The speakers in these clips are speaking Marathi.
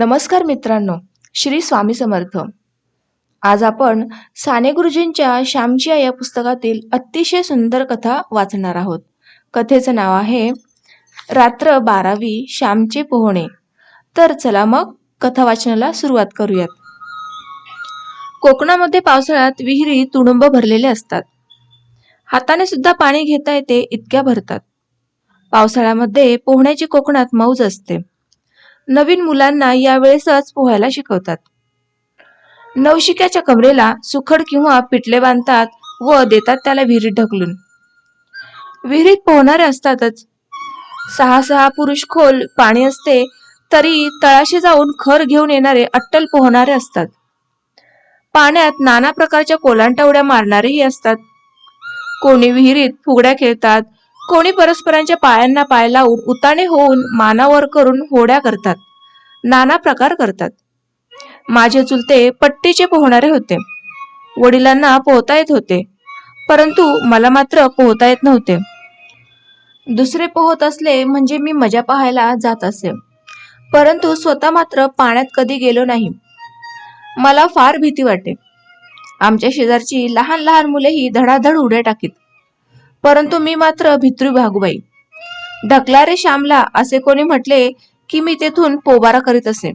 नमस्कार मित्रांनो श्री स्वामी समर्थ. आज आपण साने गुरुजींच्या श्यामची आई या पुस्तकातील अतिशय सुंदर कथा वाचणार आहोत. कथेचं नाव आहे रात्र बारावी श्यामचे पोहणे. तर चला मग कथा वाचनाला सुरुवात करूयात. कोकणामध्ये पावसाळ्यात विहिरी तुडुंब भरलेले असतात. हाताने सुद्धा पाणी घेता येते इतक्या भरतात. पावसाळ्यामध्ये पोहण्याची कोकणात मौज असते. नवीन मुलांना यावेळेसच पोहायला शिकवतात. नवशिक्याच्या कमरेला सुखड किंवा पिटले बांधतात व देतात त्याला विहिरीत ढकलून. विहिरीत पोहणारे असतातच. सहा सहा पुरुष खोल पाणी असते तरी तळाशी जाऊन खर घेऊन येणारे अट्टल पोहणारे असतात. पाण्यात नाना प्रकारच्या कोलांटा उड्या मारणारेही असतात. कोणी विहिरीत फुगड्या खेळतात कोणी परस्परांच्या पायांना पाय लावून उताणे होऊन मानावर करून होड्या करतात. नाना प्रकार करतात. माझे चुलते पट्टीचे पोहणारे होते. वडिलांना पोहता येत होते. परंतु मला मात्र पोहता येत नव्हते. दुसरे पोहत असले म्हणजे मी मजा पाहायला जात असे. परंतु स्वतः मात्र पाण्यात कधी गेलो नाही. मला फार भीती वाटे. आमच्या शेजारची लहान लहान मुलेही धडाधड उड्या टाकीत. परंतु मी मात्र भित्री भागूबाई. ढकला रे श्यामला असे कोणी म्हटले की मी तेथून पोबारा करीत असे.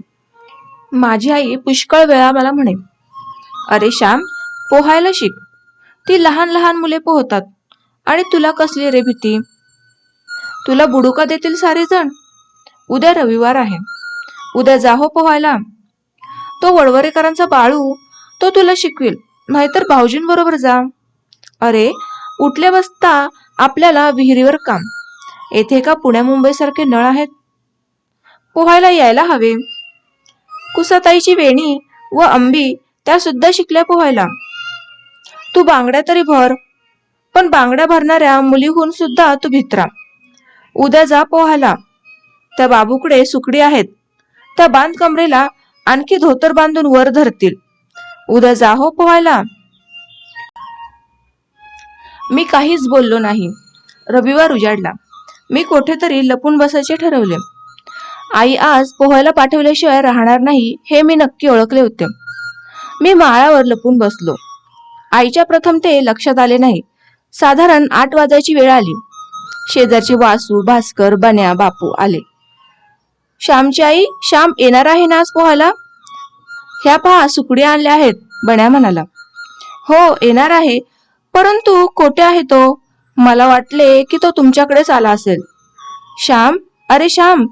माझी आई पुष्कळ वेळा मला म्हणे अरे श्याम पोहायला शिक. ती लहान लहान मुले पोहतात. आणि तुला कसली रे भीती? तुला बुडुका देतील सारे जण उद्या रविवार आहे. उद्या जा हो पोहायला. तो वडवरेकरांचा बाळू तो तुला शिकवेल. नाहीतर भाऊजींबरोबर जा. अरे उठले बसता आपल्याला विहिरीवर काम. येथे का पुण्या मुंबई सारखे नळ आहेत. पोहायला यायला हवे. कुसाताईची वेणी व अंबी त्या सुद्धा शिकल्या पोहायला. तू बांगड्या तरी भर पण बांगड्या भरणाऱ्या मुलीहून सुद्धा तू भित्रा. उद्या जा पोहायला. त्या बाबूकडे सुकडी आहेत. त्या बांध कमरेला आणखी धोतर बांधून वर धरतील. उद्या जा हो पोहायला. मी काहीच बोललो नाही. रविवार उजाडला. मी कुठेतरी लपून बसायचे ठरवले. आई आज पोहायला पाठवल्याशिवाय राहणार नाही हे मी नक्की ओळखले होते. मी माळावर लपून बसलो. आईच्या प्रथम ते लक्षात आले नाही. साधारण आठ वाजायची वेळ आली. शेजारचे वासू भास्कर बन्या बापू आले. श्यामची आई श्याम येणार आहे ना आज पोहायला? ह्या पहा सुकडी आणल्या आहेत बण्या म्हणाला. हो येणार आहे. परंतु कोठे आहे तो? मला वाटले की तो तुमच्याकडेच आला असेल. श्याम? अरे श्याम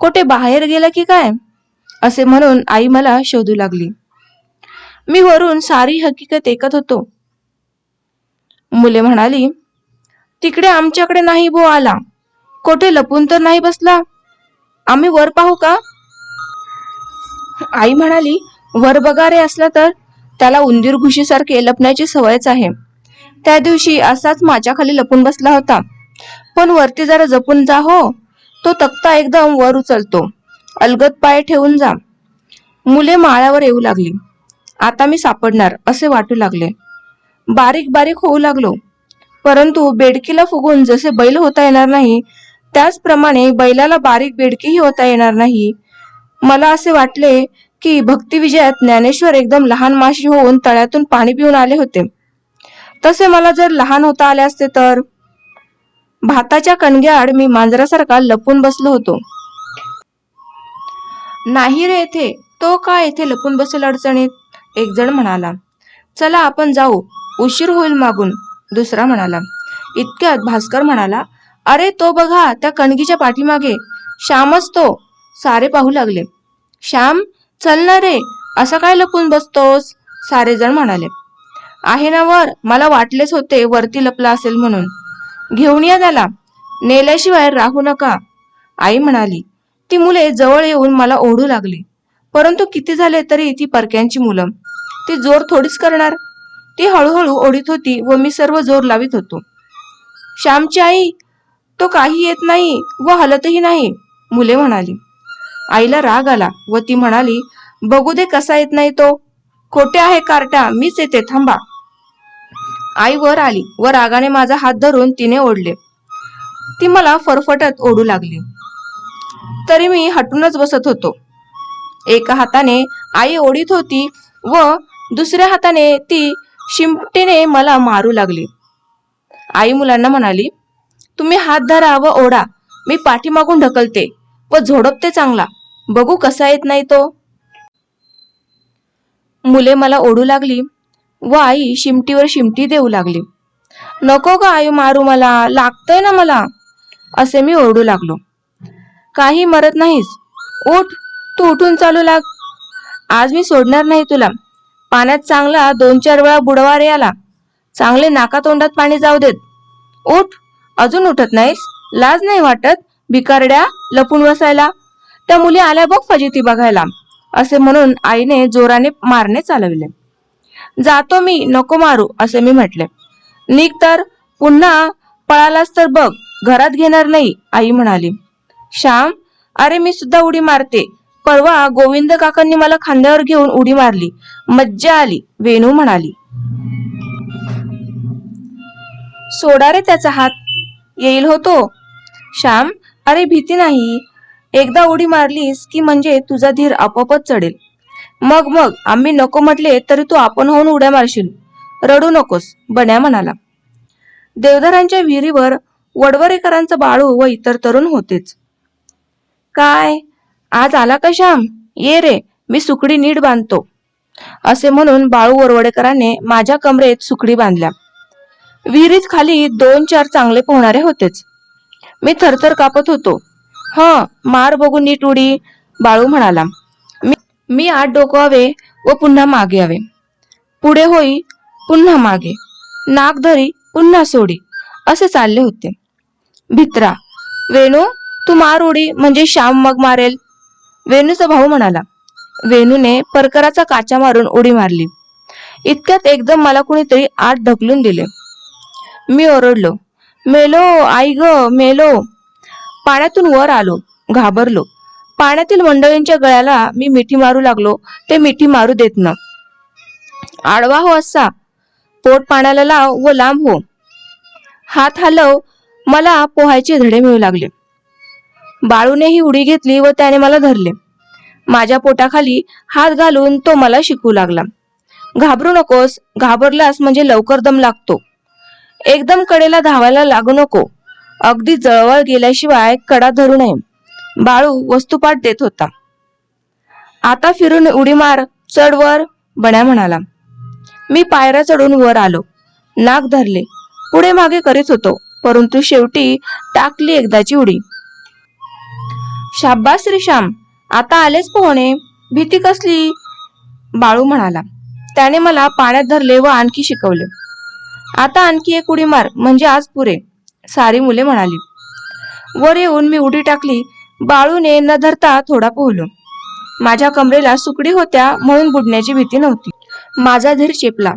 कोठे बाहेर गेला की काय? असे म्हणून आई मला शोधू लागली. मी वरून सारी हकीकत ऐकत होतो. मुले म्हणाली तिकडे आमच्याकडे नाही बो आला. कोठे लपून तर नाही बसला? आम्ही वर पाहू का? आई म्हणाली वर बघा रे असला तर. त्याला उंदीर घुशीसारखे लपण्याची सवयच आहे. त्या दिवशी असाच माझ्या खाली लपून बसला होता. पण वरती जरा जपून जा हो. तो तक्ता एकदम वर उचलतो. अलगत पाय ठेवून जा. मुले माळ्यावर येऊ लागली. आता मी सापडणार असे वाटू लागले. बारीक बारीक होऊ लागलो. परंतु बेडकीला फुगून जसे बैल होता येणार नाही त्याचप्रमाणे बैलाला बारीक बेडकीही होता येणार नाही. मला असे वाटले की भक्तिविजयात ज्ञानेश्वर एकदम लहान माशी होऊन तळ्यातून पाणी पिऊन आले होते. तसे मला जर लहान होता आले असते तर? भाताच्या कणग्याआड मी मांजरासारखा लपून बसलो होतो. नाही रे येथे तो का येथे लपून बसेल अडचणीत? एक जण म्हणाला. चला आपण जाऊ. उशीर होईल मागून. दुसरा म्हणाला. इतक्यात भास्कर म्हणाला अरे तो बघा त्या कणगीच्या पाठीमागे. श्यामच तो. सारे पाहू लागले. श्याम चल ना रे. असं काय लपून बसतोस? सारे जण म्हणाले. आहे ना वर? मला वाटलेच होते वरती लपला असेल म्हणून. घेऊन या त्याला. नेल्याशिवाय राहू नका. आई म्हणाली ती मुले जवळ येऊन मला ओढू लागली. परंतु किती झाले तरी ती परक्यांची मुलं. ती जोर थोडीच करणार. ती हळूहळू ओढीत होती व मी सर्व जोर लावित होतो. श्यामची आई तो काही येत नाही व हलतही नाही मुले म्हणाली. आईला राग आला व ती म्हणाली बघू दे कसा येत नाही तो. खोटे आहे कार्टा मीच येते थांबा. आई वर आली व रागाने माझा हात धरून तिने ओढले. ती मला फरफटत ओढू लागली. तरी मी हटूनच बसत होतो. एका हाताने आई ओढीत होती व दुसऱ्या हाताने ती शिमटीने मला मारू लागली. आई मुलांना म्हणाली तुम्ही हात धरा व ओढा. मी पाठीमागून ढकलते व झोडपते चांगला. बघू कसा येत नाही तो. मुले मला ओढू लागली. व आई शिमटीवर शिमटी देऊ लागली. नको का आई मारू मला लागतंय ना मला असे मी ओरडू लागलो. काही मरत नाहीस उठ तू उठून चालू लाग. आज मी सोडणार नाही तुला. पाण्यात चांगला दोन चार वेळा बुडवा रे याला. चांगले नाका तोंडात पाणी जाऊ देत. उठ अजून उठत नाहीस लाज नाही वाटत भिकारड्या लपून बसायला. त्या मुली आल्या बघ फजिती बघायला असे म्हणून आईने जोराने मारणे चालविले. जातो मी नको मारू असे मी म्हटले. निघ तर पुन्हा पळालास तर बघ घरात घेणार नाही आई म्हणाली. श्याम अरे मी सुद्धा उडी मारते. परवा गोविंद काकांनी मला खांद्यावर घेऊन उडी मारली. मज्जा आली वेणू म्हणाली. सोडा रे त्याचा हात. येईल होतो. श्याम अरे भीती नाही. एकदा उडी मारलीस की म्हणजे तुझा धीर आपोआपच चढेल. मग मग आम्ही नको म्हटले तरी तू आपण होऊन उड्या मारशील. रडू नकोस बन्या म्हणाला. देवधरांच्या विहिरीवर वडवरेकरांचं बाळू व इतर तरुण होतेच. काय? आज आला का श्याम? ये रे मी सुकडी नीट बांधतो. असे म्हणून बाळू वरवडेकरांनी माझ्या कमरेत सुकडी बांधल्या. विहिरीत खाली दोन चार चांगले पोहणारे होतेच. मी थरथर कापत होतो. ह मार बघून नीट उडी बाळू म्हणाला. मी आत डोकवावे व पुन्हा मागे यावे. पुढे होई पुन्हा मागे. नाक धरी पुन्हा सोडी. असे चालले होते. भित्रा वेणू तू मार उडी म्हणजे श्याम मग मारेल. वेणूचा भाऊ म्हणाला. वेणूने परकराचा काचा मारून उडी मारली. इतक्यात एकदम मला कुणीतरी आत ढकलून दिले. मी ओरडलो. मेलो आई ग मेलो. पाण्यातून वर आलो. घाबरलो. पाण्यातील मंडळींच्या गळ्याला मी मिठी मारू लागलो. ते मिठी मारू देत न. आडवा हो असा. पोट पाण्याला लाव व लांब हो. हात हलव मला पोहायचे धडे मिळू लागले. बाळूने ही उडी घेतली व त्याने मला धरले. माझ्या पोटाखाली हात घालून तो मला शिकवू लागला. घाबरू नकोस घाबरलास म्हणजे लवकर दम लागतो. एकदम कडेला धावायला लागू नको. अगदी जवळ गेल्याशिवाय कडा धरू नये. बाळू वस्तुपाठ देत होता. आता फिरून उडी मार चढ वर बण्या म्हणाला. मी पायऱ्या चढून वर आलो. नाक धरले. पुढे मागे करीत होतो परंतु शेवटी टाकली एकदाची उडी. शाब्बास श्रीश्याम आता आलेच पोहणे? भीती कसली? बाळू म्हणाला. त्याने मला पाण्यात धरले व आणखी शिकवले. आता आणखी एक उडी मार म्हणजे आज पुरे सारी मुले म्हणाली. वर येऊन मी उडी टाकली बाळूने न धरता थोडा पोहलो. माझ्या कमरेला सुकडी होत्या म्हणून बुडण्याची भीती नव्हती. माझा धीर चेपला.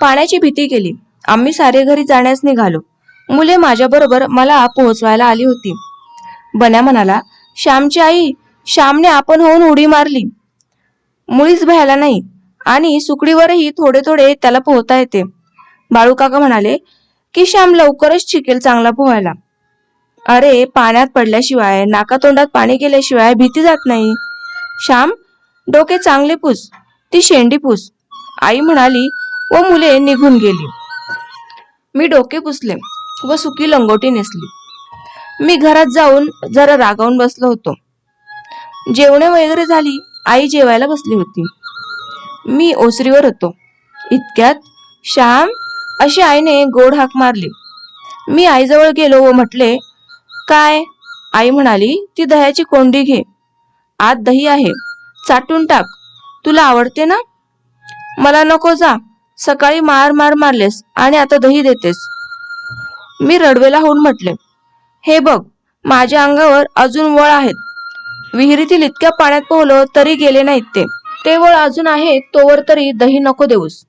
पाण्याची भीती गेली आम्ही सारे घरी जाण्यास निघालो. मुले माझ्याबरोबर मला पोहोचवायला आली होती. बन्या म्हणाला श्यामची आई श्यामने आपण होऊन उडी मारली. मुळीच भ्यायला नाही आणि सुकडीवरही थोडे थोडे त्याला पोहता येते. बाळू काका म्हणाले की श्याम लवकरच शिकेल चांगला पोहायला. अरे पाण्यात पडल्याशिवाय नाकातोंडात पाणी गेल्याशिवाय भीती जात नाही. श्याम डोके चांगले पुस ती शेंडी पुस. आई म्हणाली व मुले निघून गेली. मी डोके पुसले व सुकी लंगोटी नेसली. मी घरात जाऊन जरा रागावून बसलो होतो. जेवणे वगैरे झाली आई जेवायला बसली होती. मी ओसरीवर होतो. इतक्यात श्याम अशी आईने गोड हाक मारली. मी आईजवळ गेलो व म्हटले काय? आई म्हणाली ती दह्याची कोंडी घे. आत दही आहे. चाटून टाक. तुला आवडते ना? मला नको जा. सकाळी मार मार मारलेस आणि आता दही देतेस. मी रडवेला होऊन म्हटले हे बघ माझ्या अंगावर अजून वळ आहेत. विहिरीतील इतक्या पाण्यात पोहलो तरी गेले नाहीत ते. ते वळ अजून आहे तोवर तरी दही नको देऊस.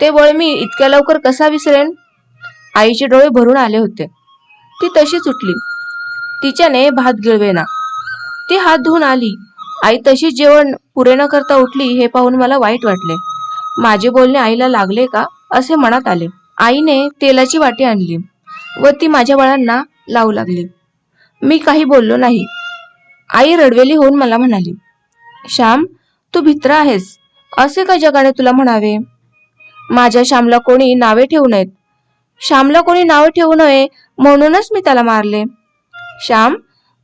ते वळ मी इतक्या लवकर कसा विसरेन? आईचे डोळे भरून आले होते. ती तशीच उठली. तिच्याने भात गिळवेना. ती हात धुवून आली. आई तशी जेवण पुरे न करता उठली हे पाहून मला वाईट वाटले. माझे बोलणे आईला लागले का? असे मनात आले. आईने तेलाची वाटी आणली व ती माझ्या बाळांना लावू लागली. मी काही बोललो नाही. आई रडवेली होऊन मला म्हणाली श्याम तू भित्र आहेस. असे का जगाने तुला म्हणावे? माझ्या श्यामला कोणी नावे ठेवू नयेत. श्यामला कोणी नावे ठेवू नये म्हणूनच मी त्याला मारले. श्याम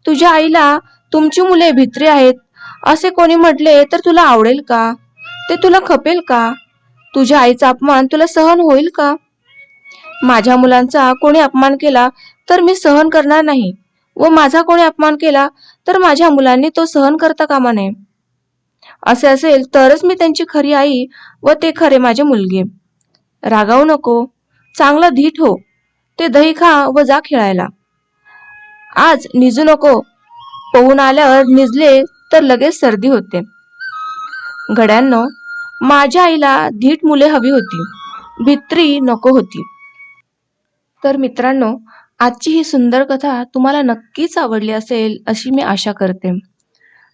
तुझ्या आईला तुमची मुले भित्री आहेत. असे कोणी म्हटले तर तुला आवडेल का? ते तुला खपेल का? तुझ्या आईचा अपमान तुला सहन होईल का? माझ्या मुलांचा कोणी अपमान केला तर मी सहन करणार नाही व माझा कोणी अपमान केला तर माझ्या मुलांनी तो सहन करता कामा नये. असे असेल तरच मी त्यांची खरी आई व ते खरे माझे मुलगे. रागावू नको. चांगला धीट हो. ते दही खा व जा खेळायला. आज निजू नको. पोहून आल्यावर निजले तर लगेच सर्दी होते. गड्यांनो माझ्या आईला धीट मुले हवी होती. भित्री नको होती. तर मित्रांनो आजची ही सुंदर कथा तुम्हाला नक्कीच आवडली असेल अशी मी आशा करते.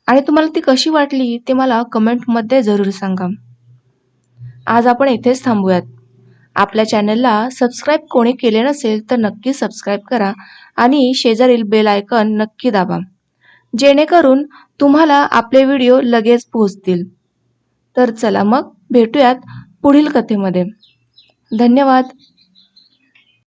आणि तुम्हाला ती कशी वाटली ते मला कमेंटमध्ये जरूर सांगा. आज आपण इथेच थांबूयात. आपल्या चॅनलला सबस्क्राईब कोणी केले नसेल तर नक्की सबस्क्राईब करा. आणि शेजारील बेल आयकॉन नक्की दाबा. जेणेकरून तुम्हाला आपले व्हिडिओ लगेच पोहोचतील. तर चला मग भेटूयात पुढील कथेमध्ये. धन्यवाद.